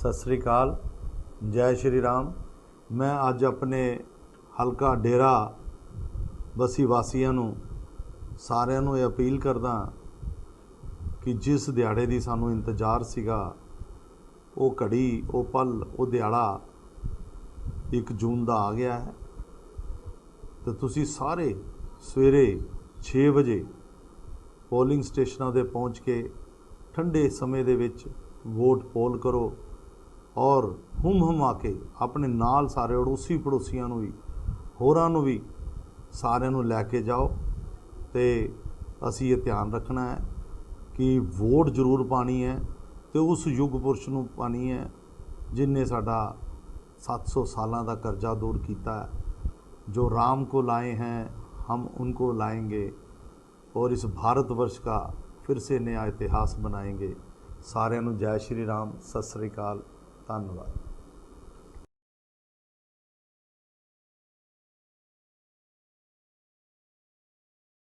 ਸਤਿ ਸ੍ਰੀ ਅਕਾਲ, ਜੈ ਸ਼੍ਰੀ ਰਾਮ। ਮੈਂ ਅੱਜ ਆਪਣੇ ਹਲਕਾ ਡੇਰਾ ਬਸੀ ਵਾਸੀਆਂ ਨੂੰ ਸਾਰਿਆਂ ਨੂੰ ਇਹ ਅਪੀਲ ਕਰਦਾ ਕਿ ਜਿਸ ਦਿਹਾੜੇ ਦੀ ਸਾਨੂੰ ਇੰਤਜ਼ਾਰ ਸੀਗਾ, ਉਹ ਘੜੀ, ਉਹ ਪਲ, ਉਹ ਦਿਹਾੜਾ 1 ਜੂਨ ਦਾ ਆ ਗਿਆ ਹੈ। ਤੇ ਤੁਸੀਂ ਸਾਰੇ ਸਵੇਰੇ 6 ਵਜੇ ਪੋਲਿੰਗ ਸਟੇਸ਼ਨਾਂ ਤੇ ਪਹੁੰਚ ਕੇ ਠੰਡੇ ਸਮੇਂ ਦੇ ਵਿੱਚ ਵੋਟ ਪੋਲ ਕਰੋ। ਔਰ ਹੁਮ ਹੁਮਾ ਕੇ ਆਪਣੇ ਨਾਲ ਸਾਰੇ ਅੜੋਸੀ ਪੜੋਸੀਆਂ ਨੂੰ ਵੀ ਹੋਰਾਂ ਨੂੰ ਵੀ ਸਾਰਿਆਂ ਨੂੰ ਲੈ ਕੇ ਜਾਓ ਤੇ ਅਸੀਂ ਇਹ ਧਿਆਨ ਰੱਖਣਾ ਹੈ ਕਿ ਵੋਟ ਜ਼ਰੂਰ ਪਾਣੀ ਹੈ ਤੇ ਉਸ ਯੁੱਗ ਪੁਰਸ਼ ਨੂੰ ਪਾਣੀ ਹੈ ਜਿਨਨੇ ਸਾਡਾ 700 ਸਾਲਾਂ ਦਾ ਕਰਜ਼ਾ ਦੂਰ ਕੀਤਾ ਹੈ जो राम को लाए हैं हम उनको लाएंगे और इस भारतवर्ष का फिर से नया इतिहास बनाएंगे ਸਾਰਿਆਂ ਨੂੰ ਜੈ ਸ਼੍ਰੀ ਰਾਮ ਸਤਿ ਸ੍ਰੀ ਅਕਾਲ ਧੰਨਵਾਦ